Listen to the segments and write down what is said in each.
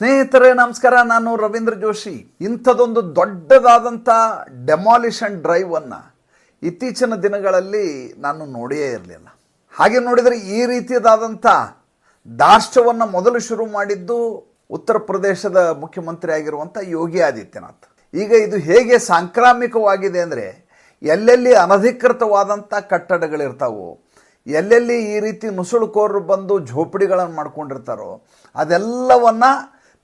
ಸ್ನೇಹಿತರೇ, ನಮಸ್ಕಾರ. ನಾನು ರವೀಂದ್ರ ಜೋಶಿ. ಇಂಥದೊಂದು ದೊಡ್ಡದಾದಂಥ ಡೆಮಾಲಿಷನ್ ಡ್ರೈವನ್ನು ಇತ್ತೀಚಿನ ದಿನಗಳಲ್ಲಿ ನಾನು ನೋಡಿಯೇ ಇರಲಿಲ್ಲ. ಹಾಗೆ ನೋಡಿದರೆ ಈ ರೀತಿಯದಾದಂಥ ದಾಷ್ಟವನ್ನು ಮೊದಲು ಶುರು ಮಾಡಿದ್ದು ಉತ್ತರ ಪ್ರದೇಶದ ಮುಖ್ಯಮಂತ್ರಿ ಆಗಿರುವಂಥ ಯೋಗಿ ಆದಿತ್ಯನಾಥ್. ಈಗ ಇದು ಹೇಗೆ ಸಾಂಕ್ರಾಮಿಕವಾಗಿದೆ ಅಂದರೆ ಎಲ್ಲೆಲ್ಲಿ ಅನಧಿಕೃತವಾದಂಥ ಕಟ್ಟಡಗಳಿರ್ತಾವೋ, ಎಲ್ಲೆಲ್ಲಿ ಈ ರೀತಿ ನುಸುಳುಕೋರರು ಬಂದು ಝೋಪಡಿಗಳನ್ನು ಮಾಡ್ಕೊಂಡಿರ್ತಾರೋ, ಅದೆಲ್ಲವನ್ನ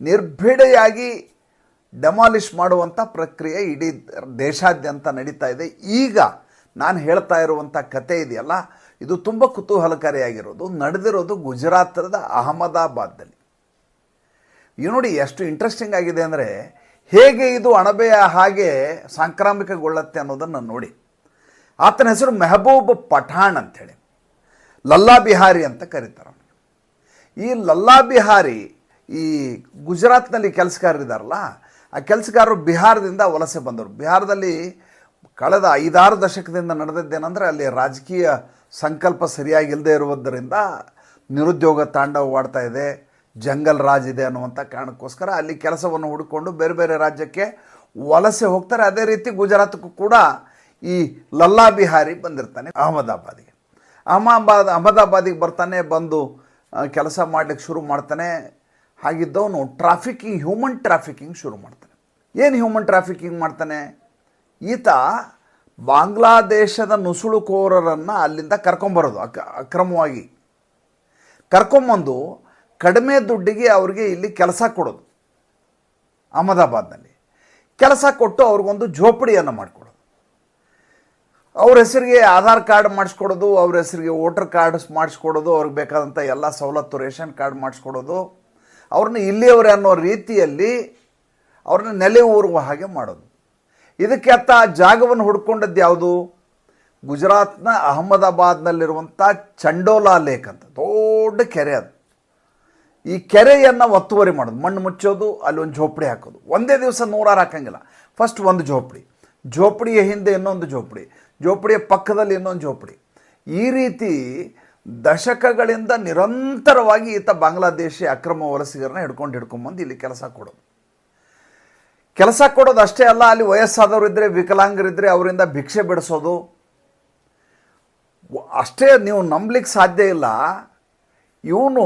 ನಿರ್ಭಿಡೆಯಾಗಿ ಡೆಮಾಲಿಷ್ ಮಾಡುವಂಥ ಪ್ರಕ್ರಿಯೆ ಇಡೀ ದೇಶಾದ್ಯಂತ ನಡೀತಾ ಇದೆ. ಈಗ ನಾನು ಹೇಳ್ತಾ ಇರುವಂಥ ಕತೆ ಇದೆಯಲ್ಲ, ಇದು ತುಂಬ ಕುತೂಹಲಕಾರಿಯಾಗಿರೋದು. ನಡೆದಿರೋದು ಗುಜರಾತದ ಅಹಮದಾಬಾದ್ನಲ್ಲಿ. ಈ ನೋಡಿ ಎಷ್ಟು ಇಂಟ್ರೆಸ್ಟಿಂಗ್ ಆಗಿದೆ ಅಂದರೆ, ಹೇಗೆ ಇದು ಅಣಬೆಯ ಹಾಗೆ ಸಾಂಕ್ರಾಮಿಕಗೊಳ್ಳುತ್ತೆ ಅನ್ನೋದನ್ನು ನೋಡಿ. ಆತನ ಹೆಸರು ಮೆಹಬೂಬ್ ಪಠಾಣ್ ಅಂಥೇಳಿ ಲಲ್ಲಾ ಬಿಹಾರಿ ಅಂತ ಕರೀತಾರೆ ಈ ಲಲ್ಲಾ ಬಿಹಾರಿ ಈ ಗುಜರಾತ್ನಲ್ಲಿ ಕೆಲಸಗಾರರಿದ್ದಾರಲ್ಲ ಆ ಕೆಲಸಗಾರರು ಬಿಹಾರದಿಂದ ವಲಸೆ ಬಂದರು ಬಿಹಾರದಲ್ಲಿ ಕಳೆದ ಐದಾರು ದಶಕದಿಂದ ನಡೆದದ್ದೇನೆಂದರೆ, ಅಲ್ಲಿ ರಾಜಕೀಯ ಸಂಕಲ್ಪ ಸರಿಯಾಗಿಲ್ಲದೆ ಇರುವುದರಿಂದ ನಿರುದ್ಯೋಗ ತಾಂಡವವಾಡ್ತಾ ಇದೆ, ಜಂಗಲ್ ರಾಜ್ ಇದೆ ಅನ್ನುವಂಥ ಕಾರಣಕ್ಕೋಸ್ಕರ ಅಲ್ಲಿ ಕೆಲಸವನ್ನು ಹುಡುಕೊಂಡು ಬೇರೆ ಬೇರೆ ರಾಜ್ಯಕ್ಕೆ ವಲಸೆ ಹೋಗ್ತಾರೆ. ಅದೇ ರೀತಿ ಗುಜರಾತ್ಗೂ ಕೂಡ ಈ ಲಲ್ಲಾ ಬಿಹಾರಿ ಬಂದಿರ್ತಾನೆ ಅಹಮದಾಬಾದಿಗೆ. ಅಹಮದಾಬಾದ್, ಅಹಮದಾಬಾದಿಗೆ ಬರ್ತಾನೆ, ಬಂದು ಕೆಲಸ ಮಾಡ್ಲಿಕ್ಕೆ ಶುರು ಮಾಡ್ತಾನೆ. ಹಾಗಿದ್ದವನು ಟ್ರಾಫಿಕಿಂಗ್ ಹ್ಯೂಮನ್ ಟ್ರಾಫಿಕಿಂಗ್ ಶುರು ಮಾಡ್ತಾನೆ. ಏನು ಹ್ಯೂಮನ್ ಟ್ರಾಫಿಕಿಂಗ್ ಮಾಡ್ತಾನೆ? ಈತ ಬಾಂಗ್ಲಾದೇಶದ ನುಸುಳುಕೋರರನ್ನು ಅಲ್ಲಿಂದ ಕರ್ಕೊಂಬರೋದು, ಅಕ್, ಅಕ್ರಮವಾಗಿ. ಕರ್ಕೊಂಬಂದು ಕಡಿಮೆ ದುಡ್ಡಿಗೆ ಅವ್ರಿಗೆ ಇಲ್ಲಿ ಕೆಲಸ ಕೊಡೋದು, ಅಹಮದಾಬಾದ್ನಲ್ಲಿ. ಕೆಲಸ ಕೊಟ್ಟು ಅವ್ರಿಗೊಂದು ಝೋಪಡಿಯನ್ನು ಮಾಡಿಕೊಡೋದು. ಅವ್ರ ಹೆಸರಿಗೆ ಆಧಾರ್ ಕಾರ್ಡ್ ಮಾಡಿಸ್ಕೊಡೋದು, ಅವ್ರ ಹೆಸರಿಗೆ ವೋಟರ್ ಕಾರ್ಡ್ಸ್ ಮಾಡಿಸ್ಕೊಡೋದು, ಅವ್ರಿಗೆ ಬೇಕಾದಂಥ ಎಲ್ಲ ಸವಲತ್ತು ರೇಷನ್ ಕಾರ್ಡ್ ಮಾಡಿಸ್ಕೊಡೋದು. ಅವ್ರನ್ನ ಇಲ್ಲಿಯವರೇ ಅನ್ನೋ ರೀತಿಯಲ್ಲಿ ಅವ್ರನ್ನ ನೆಲೆ ಊರುವ ಹಾಗೆ ಮಾಡೋದು. ಇದಕ್ಕೆ ಅತ್ತ ಆ ಜಾಗವನ್ನು ಹುಡ್ಕೊಂಡದ್ದು ಯಾವುದು? ಗುಜರಾತ್ನ ಅಹಮದಾಬಾದ್ನಲ್ಲಿರುವಂಥ ಚಂಡೋಲಾ ಲೇಕ್ ಅಂತ. ದೊಡ್ಡ ಕೆರೆ ಅದು. ಈ ಕೆರೆಯನ್ನು ಒತ್ತುವರಿ ಮಾಡೋದು. ಮಣ್ಣು ಮುಚ್ಚೋದು, ಅಲ್ಲಿ ಒಂದು ಝೋಪಡಿ ಹಾಕೋದು. ಒಂದೇ ದಿವಸ ನೂರಾರು ಹಾಕಂಗಿಲ್ಲ. ಫಸ್ಟ್ ಒಂದು ಝೋಪಡಿ. ಝೋಪಡಿಯ ಹಿಂದೆ ಇನ್ನೊಂದು ಝೋಪಡಿ. ಝೋಪಡಿಯ ಪಕ್ಕದಲ್ಲಿ ಇನ್ನೊಂದು ಝೋಪಡಿ. ಈ ರೀತಿ ದಶಕಗಳಿಂದ ನಿರಂತರವಾಗಿ ಈತ ಬಾಂಗ್ಲಾದೇಶಿ ಅಕ್ರಮ ವಲಸಿಗರನ್ನ ಹಿಡ್ಕೊಂಡು ಹಿಡ್ಕೊಂಬಂದು ಇಲ್ಲಿ ಕೆಲಸ ಕೊಡೋದು. ಕೆಲಸ ಕೊಡೋದು ಅಷ್ಟೇ ಅಲ್ಲ, ಅಲ್ಲಿ ವಯಸ್ಸಾದವರು ಇದ್ದರೆ ವಿಕಲಾಂಗರಿದ್ದರೆ ಅವರಿಂದ ಭಿಕ್ಷೆ ಬಿಡಿಸೋದು. ಅಷ್ಟೇ ನೀವು ನಂಬಲಿಕ್ಕೆ ಸಾಧ್ಯ ಇಲ್ಲ. ಇವನು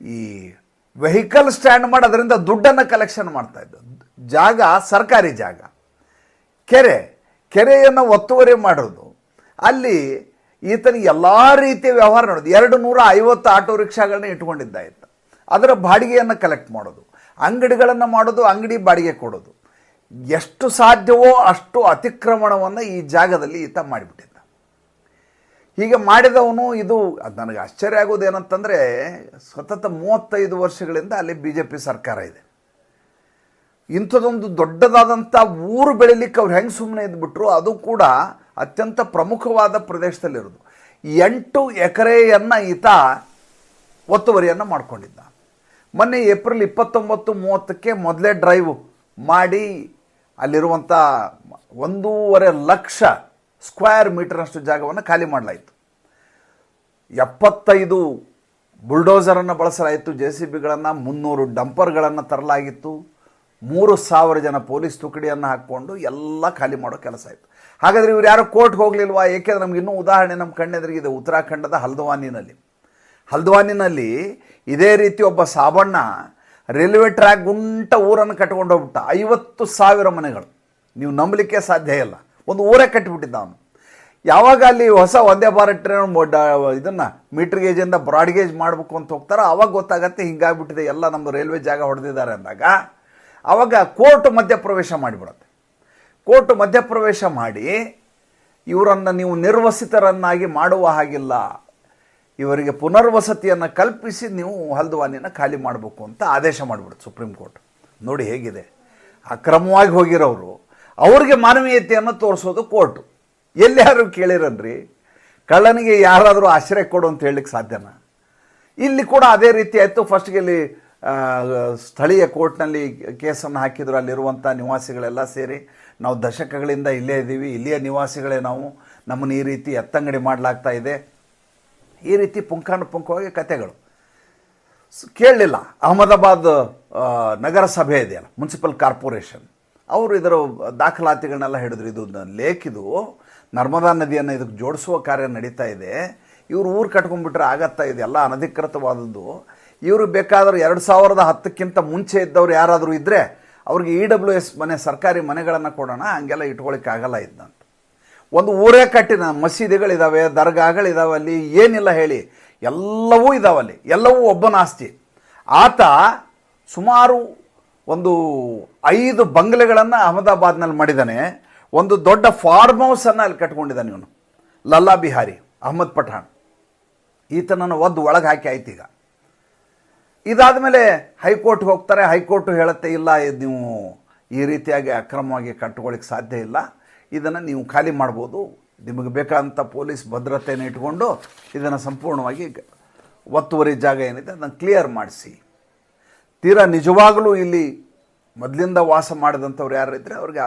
ಈ ವೆಹಿಕಲ್ ಸ್ಟ್ಯಾಂಡ್ ಮಾಡಿ ಅದರಿಂದ ದುಡ್ಡನ್ನು ಕಲೆಕ್ಷನ್ ಮಾಡ್ತಾ ಇದ್ದ. ಜಾಗ, ಸರ್ಕಾರಿ ಜಾಗ. ಕೆರೆ, ಕೆರೆಯನ್ನು ಒತ್ತುವರಿ ಮಾಡೋದು ಅಲ್ಲಿ ಈತನಿಗೆ ಎಲ್ಲ ರೀತಿಯ ವ್ಯವಹಾರ ನೋಡೋದು ಎರಡು ನೂರ ಐವತ್ತು ಆಟೋ ರಿಕ್ಷಾಗಳನ್ನ ಇಟ್ಕೊಂಡಿದ್ದ ಆಯ್ತು ಅದರ ಬಾಡಿಗೆಯನ್ನು ಕಲೆಕ್ಟ್ ಮಾಡೋದು. ಅಂಗಡಿಗಳನ್ನು ಮಾಡೋದು, ಅಂಗಡಿ ಬಾಡಿಗೆ ಕೊಡೋದು. ಎಷ್ಟು ಸಾಧ್ಯವೋ ಅಷ್ಟು ಅತಿಕ್ರಮಣವನ್ನು ಈ ಜಾಗದಲ್ಲಿ ಈತ ಮಾಡಿಬಿಟ್ಟಿದ್ದ. ಹೀಗೆ ಮಾಡಿದವನು ಇದು ನನಗೆ ಆಶ್ಚರ್ಯ ಆಗೋದು ಏನಂತಂದರೆ, ಸತತ ಮೂವತ್ತೈದು ವರ್ಷಗಳಿಂದ ಅಲ್ಲಿ ಬಿ ಜೆ ಪಿ ಸರ್ಕಾರ ಇದೆ. ಇಂಥದ್ದೊಂದು ದೊಡ್ಡದಾದಂಥ ಊರು ಬೆಳಿಲಿಕ್ಕೆ ಅವ್ರು ಹೆಂಗೆ ಸುಮ್ಮನೆ ಇದ್ಬಿಟ್ರು, ಅದು ಕೂಡ ಅತ್ಯಂತ ಪ್ರಮುಖವಾದ ಪ್ರದೇಶದಲ್ಲಿರೋದು ಎಂಟು ಎಕರೆಯನ್ನು ಈತ ಒತ್ತುವರಿಯನ್ನು ಮಾಡಿಕೊಂಡಿದ್ದ. ಮೊನ್ನೆ ಏಪ್ರಿಲ್ ಇಪ್ಪತ್ತೊಂಬತ್ತು ಮೂವತ್ತಕ್ಕೆ ಮೊದಲೇ ಡ್ರೈವ್ ಮಾಡಿ ಅಲ್ಲಿರುವಂಥ ಒಂದೂವರೆ ಲಕ್ಷ ಸ್ಕ್ವೇರ್ ಮೀಟರ್ನಷ್ಟು ಜಾಗವನ್ನು ಖಾಲಿ ಮಾಡಲಾಯಿತು. ಎಪ್ಪತ್ತೈದು ಬುಲ್ಡೋಸರನ್ನು ಬಳಸಲಾಯಿತು, ಜೆ ಸಿ ಬಿಗಳನ್ನು, ಮುನ್ನೂರು ಡಂಪರ್ಗಳನ್ನು ತರಲಾಗಿತ್ತು. ಮೂರು ಸಾವಿರ ಜನ ಪೊಲೀಸ್ ತುಕಡಿಯನ್ನು ಹಾಕ್ಕೊಂಡು ಎಲ್ಲ ಖಾಲಿ ಮಾಡೋ ಕೆಲಸ ಆಯಿತು. ಹಾಗಾದರೆ ಇವ್ರು ಯಾರು ಕೋರ್ಟ್ಗೆ ಹೋಗಲಿಲ್ವಾ? ಏಕೆಂದರೆ ನಮ್ಗೆ ಇನ್ನೂ ಉದಾಹರಣೆ ನಮ್ಮ ಕಣ್ಣೆದುರಿಗಿದೆ ಉತ್ತರಾಖಂಡದ ಹಲ್ದ್ವಾನಿನಲ್ಲಿ. ಹಲ್ದ್ವಾನಿನಲ್ಲಿ ಇದೇ ರೀತಿ ಒಬ್ಬ ಸಾಬಣ್ಣ ರೈಲ್ವೆ ಟ್ರ್ಯಾಕ್ ಗುಂಟ ಊರನ್ನು ಕಟ್ಕೊಂಡು ಹೋಗ್ಬಿಟ್ಟ. ಐವತ್ತು ಸಾವಿರ ಮನೆಗಳು. ನೀವು ನಂಬಲಿಕ್ಕೆ ಸಾಧ್ಯ ಇಲ್ಲ. ಒಂದು ಊರೇ ಕಟ್ಟಿಬಿಟ್ಟಿದ್ದ ಅವನು. ಯಾವಾಗ ಅಲ್ಲಿ ಹೊಸ ಒಂದೇ ಭಾರತ್ ಟ್ರೈನ್ ಇದನ್ನು ಮೀಟರ್ ಗೇಜಿಂದ ಬ್ರಾಡ್ ಗೇಜ್ ಮಾಡಬೇಕು ಅಂತ ಹೋಗ್ತಾರೋ, ಅವಾಗ ಗೊತ್ತಾಗತ್ತೆ ಹಿಂಗಾಗ್ಬಿಟ್ಟಿದೆ. ಎಲ್ಲ ನಮ್ಮ ರೈಲ್ವೆ ಜಾಗ ಹೊಡೆದಿದ್ದಾರೆ ಅಂದಾಗ ಆವಾಗ ಕೋರ್ಟ್ ಮಧ್ಯಪ್ರವೇಶ ಮಾಡಿಬಿಡುತ್ತೆ. ಕೋರ್ಟ್ ಮಧ್ಯಪ್ರವೇಶ ಮಾಡಿ, ಇವರನ್ನು ನೀವು ನಿರ್ವಸಿತರನ್ನಾಗಿ ಮಾಡುವ ಹಾಗಿಲ್ಲ. ಇವರಿಗೆ ಪುನರ್ವಸತಿಯನ್ನು ಕಲ್ಪಿಸಿ ನೀವು ಹಲ್ದ್ವಾನಿನ ಖಾಲಿ ಮಾಡಬೇಕು ಅಂತ ಆದೇಶ ಮಾಡಿಬಿಡುತ್ತೆ ಸುಪ್ರೀಂ ಕೋರ್ಟ್. ನೋಡಿ ಹೇಗಿದೆ. ಅಕ್ರಮವಾಗಿ ಹೋಗಿರೋರು, ಅವ್ರಿಗೆ ಮಾನವೀಯತೆಯನ್ನು ತೋರಿಸೋದು ಕೋರ್ಟು. ಎಲ್ಲಿಯಾರು ಕೇಳಿರನ್ರಿ? ಕಳ್ಳನಿಗೆ ಯಾರಾದರೂ ಆಶ್ರಯ ಕೊಡು ಅಂತ ಹೇಳಲಿಕ್ಕೆ ಸಾಧ್ಯನಾ? ಇಲ್ಲಿ ಕೂಡ ಅದೇ ರೀತಿ ಆಯಿತು. ಫಸ್ಟ್ಗೆ ಇಲ್ಲಿ ಸ್ಥಳೀಯ ಕೋರ್ಟ್ನಲ್ಲಿ ಕೇಸನ್ನು ಹಾಕಿದ್ರು, ಅಲ್ಲಿರುವಂಥ ನಿವಾಸಿಗಳೆಲ್ಲ ಸೇರಿ ನಾವು ದಶಕಗಳಿಂದ ಇಲ್ಲೇ ಇದ್ದೀವಿ. ಇಲ್ಲಿಯ ನಿವಾಸಿಗಳೇ ನಾವು ನಮ್ಮನ್ನು ಈ ರೀತಿ ಎತ್ತಂಗಡಿ ಮಾಡಲಾಗ್ತಾ ಇದೆ. ಈ ರೀತಿ ಪುಂಖಾನುಪುಂಖವಾಗಿ ಕತೆಗಳು. ಕೇಳಲಿಲ್ಲ. ಅಹಮದಾಬಾದ್ ನಗರಸಭೆ ಇದೆಯಲ್ಲ, ಮುನ್ಸಿಪಲ್ ಕಾರ್ಪೊರೇಷನ್. ಅವರು ಇದರ ದಾಖಲಾತಿಗಳನ್ನೆಲ್ಲ ಹಿಡಿದ್ರು. ಇದು ಇದು ನರ್ಮದಾ ನದಿಯನ್ನು ಇದಕ್ಕೆ ಜೋಡಿಸುವ ಕಾರ್ಯ ನಡೀತಾ ಇದೆ. ಇವರು ಊರು ಕಟ್ಕೊಂಡ್ಬಿಟ್ರೆ ಆಗತ್ತಾ ಇದೆಲ್ಲ ಅನಧಿಕೃತವಾದದ್ದು. ಇವರು ಬೇಕಾದರೂ ಎರಡು ಸಾವಿರದ ಹತ್ತಕ್ಕಿಂತ ಮುಂಚೆ ಇದ್ದವ್ರು ಯಾರಾದರೂ ಇದ್ದರೆ ಅವ್ರಿಗೆ ಇ ಡಬ್ಲ್ಯೂ ಎಸ್ ಮನೆ, ಸರ್ಕಾರಿ ಮನೆಗಳನ್ನು ಕೊಡೋಣ, ಹಂಗೆಲ್ಲ ಇಟ್ಕೊಳ್ಳಿಕ್ಕೆ ಆಗಲ್ಲ ಇದ್ದಂತ ಒಂದು ಊರೇ ಕಟ್ಟಿನ ಮಸೀದಿಗಳಿದ್ದಾವೆ ದರ್ಗಾಗಳಿದ್ದಾವೆ ಅಲ್ಲಿ, ಏನಿಲ್ಲ ಹೇಳಿ, ಎಲ್ಲವೂ ಇದ್ದಾವಲ್ಲಿ ಎಲ್ಲವೂ ಒಬ್ಬನ ಆಸ್ತಿ. ಆತ ಸುಮಾರು ಒಂದು ಐದು ಬಂಗ್ಲೆಗಳನ್ನು ಅಹಮದಾಬಾದ್ನಲ್ಲಿ ಮಾಡಿದ್ದಾನೆ ಒಂದು ದೊಡ್ಡ ಫಾರ್ಮ್ ಹೌಸನ್ನು ಅಲ್ಲಿ ಕಟ್ಕೊಂಡಿದ್ದಾನೆ ಇವನು. ಲಲ್ಲಾ ಬಿಹಾರಿ ಅಹಮದ್ ಪಠಾಣ್. ಈತನನ್ನು ಒದ್ದು ಒಳಗೆ ಹಾಕಿ ಆಯ್ತು ಈಗ ಇದಾದ ಮೇಲೆ ಹೈಕೋರ್ಟ್ ಹೋಗ್ತಾರೆ, ಹೈಕೋರ್ಟು ಹೇಳುತ್ತೆ, ಇಲ್ಲ ನೀವು ಈ ರೀತಿಯಾಗಿ ಅಕ್ರಮವಾಗಿ ಕಟ್ಕೊಳ್ಳಿಕ್ಕೆ ಸಾಧ್ಯ ಇಲ್ಲ. ಇದನ್ನು ನೀವು ಖಾಲಿ ಮಾಡ್ಬೋದು. ನಿಮಗೆ ಬೇಕಾದಂಥ ಪೊಲೀಸ್ ಭದ್ರತೆಯನ್ನು ಇಟ್ಕೊಂಡು ಇದನ್ನು ಸಂಪೂರ್ಣವಾಗಿ ಒತ್ತುವರಿ ಜಾಗ ಏನಿದೆ ಅದನ್ನು ಕ್ಲಿಯರ್ ಮಾಡಿಸಿ. ತೀರಾ ನಿಜವಾಗಲೂ ಇಲ್ಲಿ ಮೊದಲಿಂದ ವಾಸ ಮಾಡಿದಂಥವ್ರು ಯಾರು ಇದ್ದರೆ ಅವ್ರಿಗೆ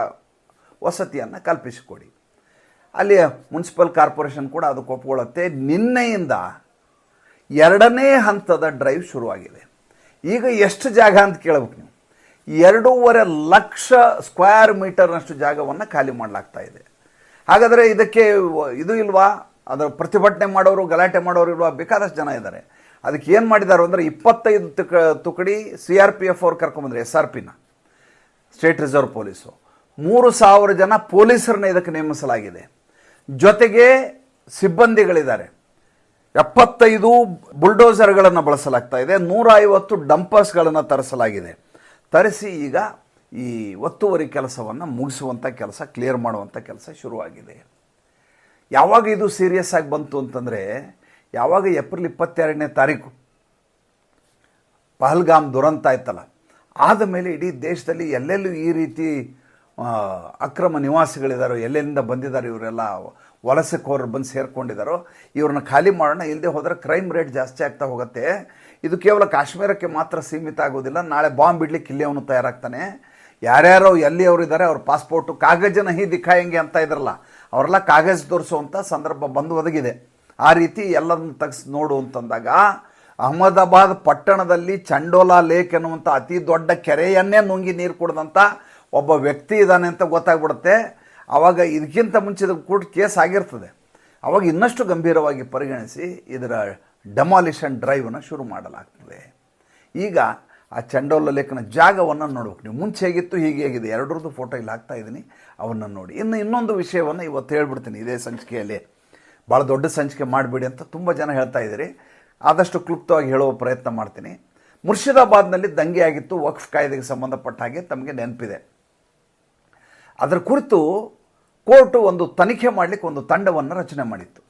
ವಸತಿಯನ್ನು ಕಲ್ಪಿಸಿಕೊಡಿ. ಅಲ್ಲಿ ಮುನ್ಸಿಪಲ್ ಕಾರ್ಪೊರೇಷನ್ ಕೂಡ ಅದಕ್ಕೆ ಒಪ್ಕೊಳ್ಳುತ್ತೆ. ನಿನ್ನೆಯಿಂದ ಎರಡನೇ ಹಂತದ ಡ್ರೈವ್ ಶುರುವಾಗಿದೆ. ಈಗ ಎಷ್ಟು ಜಾಗ ಅಂತ ಕೇಳಬೇಕು ನೀವು. ಎರಡೂವರೆ ಲಕ್ಷ ಸ್ಕ್ವೇರ್ ಮೀಟರ್ನಷ್ಟು ಜಾಗವನ್ನು ಖಾಲಿ ಮಾಡಲಾಗ್ತಾ ಇದೆ. ಹಾಗಾದರೆ ಇದಕ್ಕೆ ಇದು ಇಲ್ವಾ? ಅದರ ಪ್ರತಿಭಟನೆ ಮಾಡೋರು, ಗಲಾಟೆ ಮಾಡೋರು ಇಲ್ವಾ? ಬೇಕಾದಷ್ಟು ಜನ ಇದ್ದಾರೆ. ಅದಕ್ಕೆ ಏನು ಮಾಡಿದ್ದಾರೆ ಅಂದರೆ ಇಪ್ಪತ್ತೈದು ತುಕ ತುಕಡಿ ಸಿ ಆರ್ ಪಿ ಎಫ್ ಅವ್ರು ಕರ್ಕೊಂಬಂದ್ರೆ ಎಸ್ ಆರ್ ಪಿನ ಸ್ಟೇಟ್ ರಿಸರ್ವ್ ಪೊಲೀಸು ಮೂರು ಸಾವಿರ ಜನ ಪೊಲೀಸರನ್ನ ಇದಕ್ಕೆ ನೇಮಿಸಲಾಗಿದೆ. ಜೊತೆಗೆ ಸಿಬ್ಬಂದಿಗಳಿದ್ದಾರೆ. ಎಪ್ಪತ್ತೈದು ಬುಲ್ಡೋಸರ್ಗಳನ್ನು ಬಳಸಲಾಗ್ತಾ ಇದೆ. ನೂರ ಐವತ್ತು ಡಂಪರ್ಸ್ಗಳನ್ನು ತರಿಸಲಾಗಿದೆ. ತರಿಸಿ ಈಗ ಈ ಒತ್ತುವರಿ ಕೆಲಸವನ್ನು ಮುಗಿಸುವಂಥ ಕೆಲಸ, ಕ್ಲಿಯರ್ ಮಾಡುವಂಥ ಕೆಲಸ ಶುರುವಾಗಿದೆ. ಯಾವಾಗ ಇದು ಸೀರಿಯಸ್ ಆಗಿ ಬಂತು ಅಂತಂದರೆ, ಯಾವಾಗ ಏಪ್ರಿಲ್ ಇಪ್ಪತ್ತೆರಡನೇ ತಾರೀಕು, ಪಹಲ್ಗಾಮ್ ದುರಂತ ಆಯ್ತಲ್ಲ, ಆದ ಮೇಲೆ ಇಡೀ ದೇಶದಲ್ಲಿ ಎಲ್ಲೆಲ್ಲೂ ಈ ರೀತಿ ಅಕ್ರಮ ನಿವಾಸಿಗಳಿದ್ದಾರೋ ಎಲ್ಲೆಲ್ಲಿಂದ ಬಂದಿದ್ದಾರೆ ಇವರೆಲ್ಲ ವಲಸೆಕೋರರು ಬಂದು ಸೇರ್ಕೊಂಡಿದ್ದಾರೋ, ಇವ್ರನ್ನ ಖಾಲಿ ಮಾಡೋಣ ಇಲ್ಲದೆ ಹೋದರೆ ಕ್ರೈಮ್ ರೇಟ್ ಜಾಸ್ತಿ ಆಗ್ತಾ ಹೋಗುತ್ತೆ. ಇದು ಕೇವಲ ಕಾಶ್ಮೀರಕ್ಕೆ ಮಾತ್ರ ಸೀಮಿತ ಆಗೋದಿಲ್ಲ, ನಾಳೆ ಬಾಂಬ್ ಇಡ್ಲಿಕ್ಕೆ ಇಲ್ಲಿ ಅವನು ತಯಾರಾಗ್ತಾನೆ. ಯಾರ್ಯಾರೋ, ಎಲ್ಲಿ ಅವರು ಇದ್ದಾರೆ ಅವ್ರ ಪಾಸ್ಪೋರ್ಟು ಕಾಗಜನ ಹಿ ದಿಖಾಯಂಗೆ ಅಂತ ಇದ್ರಲ್ಲ, ಅವರೆಲ್ಲ ಕಾಗಜ ತೋರಿಸುವಂಥ ಸಂದರ್ಭ ಬಂದು ಒದಗಿದೆ. ಆ ರೀತಿ ಎಲ್ಲದನ್ನು ತೆಗೆಸಿ ನೋಡು ಅಂತಂದಾಗ, ಅಹಮದಾಬಾದ್ ಪಟ್ಟಣದಲ್ಲಿ ಚಂಡೋಲಾ ಲೇಕ್ ಎನ್ನುವಂಥ ಅತಿ ದೊಡ್ಡ ಕೆರೆಯನ್ನೇ ನುಂಗಿ ನೀರು ಕುಡ್ದಂಥ ಒಬ್ಬ ವ್ಯಕ್ತಿ ಇದ್ದಾನೆ ಅಂತ ಗೊತ್ತಾಗ್ಬಿಡುತ್ತೆ. ಆವಾಗ ಇದಕ್ಕಿಂತ ಮುಂಚೆ ಕೂಡ ಕೇಸ್ ಆಗಿರ್ತದೆ. ಅವಾಗ ಇನ್ನಷ್ಟು ಗಂಭೀರವಾಗಿ ಪರಿಗಣಿಸಿ ಇದರ ಡೆಮಾಲಿಷನ್ ಡ್ರೈವನ್ನು ಶುರು ಮಾಡಲಾಗ್ತದೆ. ಈಗ ಆ ಚಂಡೋಲ ಲೇಖನ ಜಾಗವನ್ನು ನೋಡ್ಬೇಕು. ನೀವು ಮುಂಚೆ ಹೇಗಿತ್ತು, ಹೀಗೆ ಹೇಗಿದೆ, ಎರಡರದ್ದು ಫೋಟೋ ಇಲ್ಲಿ ಹಾಕ್ತಾ ಇದ್ದೀನಿ. ಅವನ್ನು ನೋಡಿ. ಇನ್ನು ಇನ್ನೊಂದು ವಿಷಯವನ್ನು ಇವತ್ತು ಹೇಳ್ಬಿಡ್ತೀನಿ ಇದೇ ಸಂಚಿಕೆಯಲ್ಲಿ. ಭಾಳ ದೊಡ್ಡ ಸಂಚಿಕೆ ಮಾಡಿಬಿಡಿ ಅಂತ ತುಂಬ ಜನ ಹೇಳ್ತಾ ಇದ್ದೀರಿ. ಆದಷ್ಟು ಕ್ಲುಪ್ತವಾಗಿ ಹೇಳುವ ಪ್ರಯತ್ನ ಮಾಡ್ತೀನಿ. ಮುರ್ಷಿದಾಬಾದ್ನಲ್ಲಿ ದಂಗೆ ಆಗಿತ್ತು ವಕ್ಫ್ ಕಾಯ್ದೆಗೆ ಸಂಬಂಧಪಟ್ಟ ಹಾಗೆ ತಮಗೆ ನೆನಪಿದೆ. ಅದರ ಕುರಿತು ಕೋರ್ಟು ಒಂದು ತನಿಖೆ ಮಾಡಲಿಕ್ಕೆ ಒಂದು ತಂಡವನ್ನು ರಚನೆ ಮಾಡಿತ್ತು.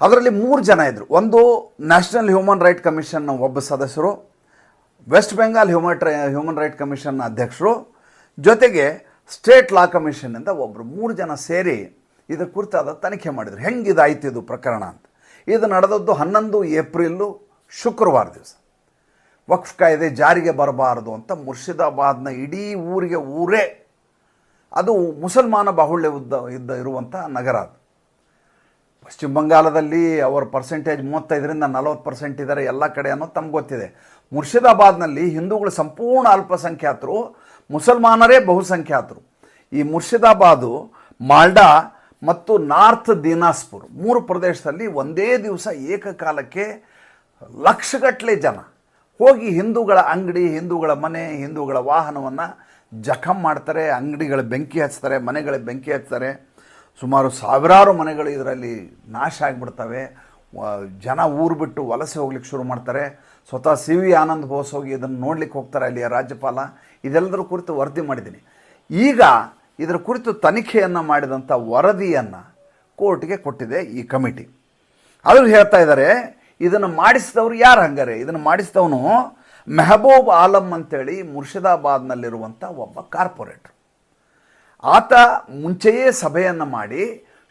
ಅದರಲ್ಲಿ ಮೂರು ಜನ ಇದ್ದರು ಒಂದು ನ್ಯಾಷನಲ್ ಹ್ಯೂಮನ್ ರೈಟ್ ಕಮಿಷನ್ನ ಒಬ್ಬ ಸದಸ್ಯರು, West Bengal human human right ಕಮಿಷನ್ನ ಅಧ್ಯಕ್ಷರು, ಜೊತೆಗೆ ಸ್ಟೇಟ್ ಲಾ ಕಮಿಷನ್ನಿಂದ ಒಬ್ಬರು ಮೂರು ಜನ ಸೇರಿ ಇದರ ಕುರಿತಾದ ತನಿಖೆ ಮಾಡಿದರು. ಹೆಂಗಿದಾಯ್ತು ಇದು ಪ್ರಕರಣ ಅಂತ. ಇದು ನಡೆದದ್ದು ಹನ್ನೊಂದು ಏಪ್ರಿಲ್ಲು ಶುಕ್ರವಾರ ದಿವಸ. ವಕ್ಫ್ ಕಾಯ್ದೆ ಜಾರಿಗೆ ಬರಬಾರದು ಅಂತ ಮುರ್ಷಿದಾಬಾದ್ನ ಇಡೀ ಊರಿಗೆ ಊರೇ ಅದು ಮುಸಲ್ಮಾನ ಬಾಹುಳ್ಯ ಉದ್ದ ಇದ್ದ ಇರುವಂಥ ನಗರ ಅದು. ಪಶ್ಚಿಮ ಬಂಗಾಳದಲ್ಲಿ ಅವರ ಪರ್ಸೆಂಟೇಜ್ ಮೂವತ್ತೈದರಿಂದ ನಲವತ್ತು ಪರ್ಸೆಂಟ್ ಇದ್ದಾರೆ ಎಲ್ಲ ಕಡೆ ಅನ್ನೋದು ತಮ್ಗೆ ಗೊತ್ತಿದೆ. ಮುರ್ಷಿದಾಬಾದ್ನಲ್ಲಿ ಹಿಂದೂಗಳು ಸಂಪೂರ್ಣ ಅಲ್ಪಸಂಖ್ಯಾತರು, ಮುಸಲ್ಮಾನರೇ ಬಹುಸಂಖ್ಯಾತರು. ಈ ಮುರ್ಷಿದಾಬಾದು, ಮಾಲ್ಡಾ ಮತ್ತು ನಾರ್ತ್ ದಿನಾಸ್ಪುರ್ ಮೂರು ಪ್ರದೇಶದಲ್ಲಿ ಒಂದೇ ದಿವಸ ಏಕಕಾಲಕ್ಕೆ ಲಕ್ಷಗಟ್ಟಲೆ ಜನ ಹೋಗಿ ಹಿಂದೂಗಳ ಅಂಗಡಿ, ಹಿಂದೂಗಳ ಮನೆ, ಹಿಂದೂಗಳ ವಾಹನವನ್ನು ಜಖಮ್ ಮಾಡ್ತಾರೆ, ಅಂಗಡಿಗಳ ಬೆಂಕಿ ಹಚ್ತಾರೆ, ಮನೆಗಳ ಬೆಂಕಿ ಹಚ್ತಾರೆ. ಸುಮಾರು ಸಾವಿರಾರು ಮನೆಗಳು ಇದರಲ್ಲಿ ನಾಶ ಆಗಿಬಿಡ್ತವೆ. ಜನ ಊರು ಬಿಟ್ಟು ವಲಸೆ ಹೋಗ್ಲಿಕ್ಕೆ ಶುರು ಮಾಡ್ತಾರೆ. ಸ್ವತಃ ಸಿ ವಿ ಆನಂದ್ ಬೋಸ್ ಹೋಗಿ ಇದನ್ನು ನೋಡ್ಲಿಕ್ಕೆ ಹೋಗ್ತಾರೆ ಅಲ್ಲಿಯ ರಾಜ್ಯಪಾಲ. ಇದೆಲ್ಲದರ ಕುರಿತು ವರದಿ ಮಾಡಿದ್ದೀನಿ. ಈಗ ಇದರ ಕುರಿತು ತನಿಖೆಯನ್ನು ಮಾಡಿದಂಥ ವರದಿಯನ್ನು ಕೋರ್ಟ್ಗೆ ಕೊಟ್ಟಿದೆ ಈ ಕಮಿಟಿ. ಆದರೂ ಹೇಳ್ತಾ ಇದ್ದಾರೆ ಇದನ್ನು ಮಾಡಿಸಿದವರು ಯಾರು ಹಂಗಾರೆ? ಇದನ್ನು ಮಾಡಿಸಿದವನು ಮೆಹಬೂಬ್ ಆಲಂ ಅಂತೇಳಿ ಮುರ್ಷಿದಾಬಾದ್ನಲ್ಲಿರುವಂಥ ಒಬ್ಬ ಕಾರ್ಪೊರೇಟ್ರು. ಆತ ಮುಂಚೆಯೇ ಸಭೆಯನ್ನು ಮಾಡಿ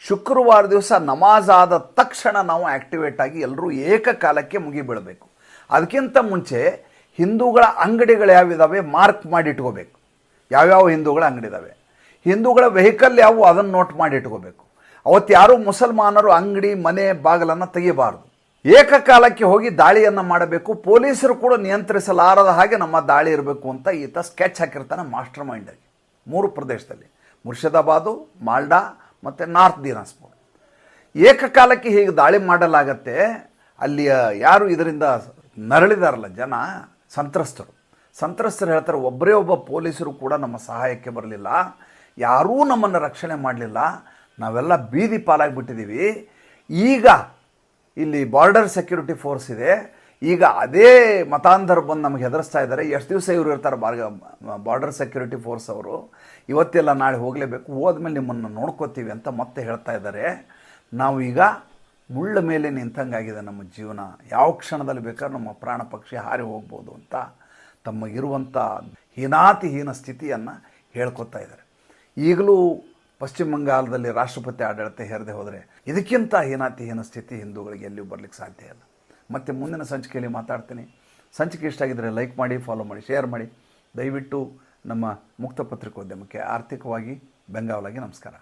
ಶುಕ್ರವಾರ ದಿವಸ ನಮಾಜ್ ಆದ ತಕ್ಷಣ ನಾವು ಆಕ್ಟಿವೇಟ್ ಆಗಿ ಎಲ್ಲರೂ ಏಕಕಾಲಕ್ಕೆ ಮುಗಿಬೀಳಬೇಕು ಅದಕ್ಕಿಂತ ಮುಂಚೆ ಹಿಂದೂಗಳ ಅಂಗಡಿಗಳು ಯಾವಿದಾವೆ ಮಾರ್ಕ್ ಮಾಡಿ ಇಟ್ಕೋಬೇಕು ಯಾವ್ಯಾವ ಹಿಂದೂಗಳ ಅಂಗಡಿ ಇದಾವೆ ಹಿಂದೂಗಳ ವೆಹಿಕಲ್ ಯಾವುವು ಅದನ್ನು ನೋಟ್ ಮಾಡಿ ಇಟ್ಕೋಬೇಕು ಅವತ್ತು ಯಾರೂ ಮುಸಲ್ಮಾನರು ಅಂಗಡಿ ಮನೆ ಬಾಗಿಲನ್ನು ತೆಗಿಬಾರ್ದು. ಏಕಕಾಲಕ್ಕೆ ಹೋಗಿ ದಾಳಿಯನ್ನು ಮಾಡಬೇಕು. ಪೊಲೀಸರು ಕೂಡ ನಿಯಂತ್ರಿಸಲಾರದ ಹಾಗೆ ನಮ್ಮ ದಾಳಿ ಇರಬೇಕು ಅಂತ ಈತ ಸ್ಕೆಚ್ ಹಾಕಿರ್ತಾನೆ ಮಾಸ್ಟರ್ ಮೈಂಡಾಗಿ ಮೂರು ಪ್ರದೇಶದಲ್ಲಿ. ಮುರ್ಷಿದಾಬಾದು, ಮಾಲ್ಡಾ ಮತ್ತು ನಾರ್ತ್ ದಿನಾಸ್ಪುರ್ ಏಕಕಾಲಕ್ಕೆ ಹೀಗೆ ದಾಳಿ ಮಾಡಲಾಗತ್ತೆ. ಅಲ್ಲಿಯ ಯಾರು ಇದರಿಂದ ನರಳಿದಾರಲ್ಲ ಜನ? ಸಂತ್ರಸ್ತರು. ಸಂತ್ರಸ್ತರು ಹೇಳ್ತಾರೆ ಒಬ್ಬರೇ ಒಬ್ಬ ಪೊಲೀಸರು ಕೂಡ ನಮ್ಮ ಸಹಾಯಕ್ಕೆ ಬರಲಿಲ್ಲ. ಯಾರೂ ನಮ್ಮನ್ನು ರಕ್ಷಣೆ ಮಾಡಲಿಲ್ಲ. ನಾವೆಲ್ಲ ಬೀದಿ ಪಾಲಾಗಿಬಿಟ್ಟಿದ್ದೀವಿ ಈಗ ಇಲ್ಲಿ ಬಾರ್ಡರ್ ಸೆಕ್ಯೂರಿಟಿ ಫೋರ್ಸ್ ಇದೆ. ಈಗ ಅದೇ ಮತಾಂಧರ ಬಂದು ನಮಗೆ ಹೆದರಿಸ್ತಾ ಇದ್ದಾರೆ. ಎಷ್ಟು ದಿವಸ ಇವರು ಇರ್ತಾರೆ ಬಾರ್ಗ ಬಾರ್ಡರ್ ಸೆಕ್ಯೂರಿಟಿ ಫೋರ್ಸ್ ಅವರು. ಇವತ್ತೆಲ್ಲ ನಾಳೆ ಹೋಗಲೇಬೇಕು. ಹೋದ್ಮೇಲೆ ನಿಮ್ಮನ್ನು ನೋಡ್ಕೋತೀವಿ ಅಂತ ಮತ್ತೆ ಹೇಳ್ತಾ ಇದ್ದಾರೆ. ನಾವು ಈಗ ಮುಳ್ಳ ಮೇಲೆ ನಿಂತಂಗಾಗಿದೆ ನಮ್ಮ ಜೀವನ. ಯಾವ ಕ್ಷಣದಲ್ಲಿ ಬೇಕಾದ್ರೂ ನಮ್ಮ ಪ್ರಾಣ ಪಕ್ಷಿ ಹಾರಿ ಹೋಗ್ಬೋದು ಅಂತ ತಮಗಿರುವಂಥ ಹೀನಾತಿಹೀನ ಸ್ಥಿತಿಯನ್ನು ಹೇಳ್ಕೊತಾ ಇದ್ದಾರೆ. ಈಗಲೂ ಪಶ್ಚಿಮ ಬಂಗಾಳದಲ್ಲಿ ರಾಷ್ಟ್ರಪತಿ ಆಡಳಿತ ಹೇರದೆ ಹೋದರೆ ಇದಕ್ಕಿಂತ ಹೀನಾತಿಹೀನ ಸ್ಥಿತಿ ಹಿಂದೂಗಳಿಗೆ ಎಲ್ಲಿಯೂ ಬರಲಿಕ್ಕೆ ಸಾಧ್ಯ ಇಲ್ಲ. ಮತ್ತು ಮುಂದಿನ ಸಂಚಿಕೆಯಲ್ಲಿ ಮಾತಾಡ್ತೀನಿ. ಸಂಚಿಕೆ ಇಷ್ಟ ಆಗಿದ್ದರೆ ಲೈಕ್ ಮಾಡಿ ಫಾಲೋ ಮಾಡಿ ಶೇರ್ ಮಾಡಿ. ದಯವಿಟ್ಟು ನಮ್ಮ ಮುಕ್ತ ಪತ್ರಿಕೋದ್ಯಮಕ್ಕೆ ಆರ್ಥಿಕವಾಗಿ ಬೆಂಗಾವಲಾಗಿ ನಮಸ್ಕಾರ.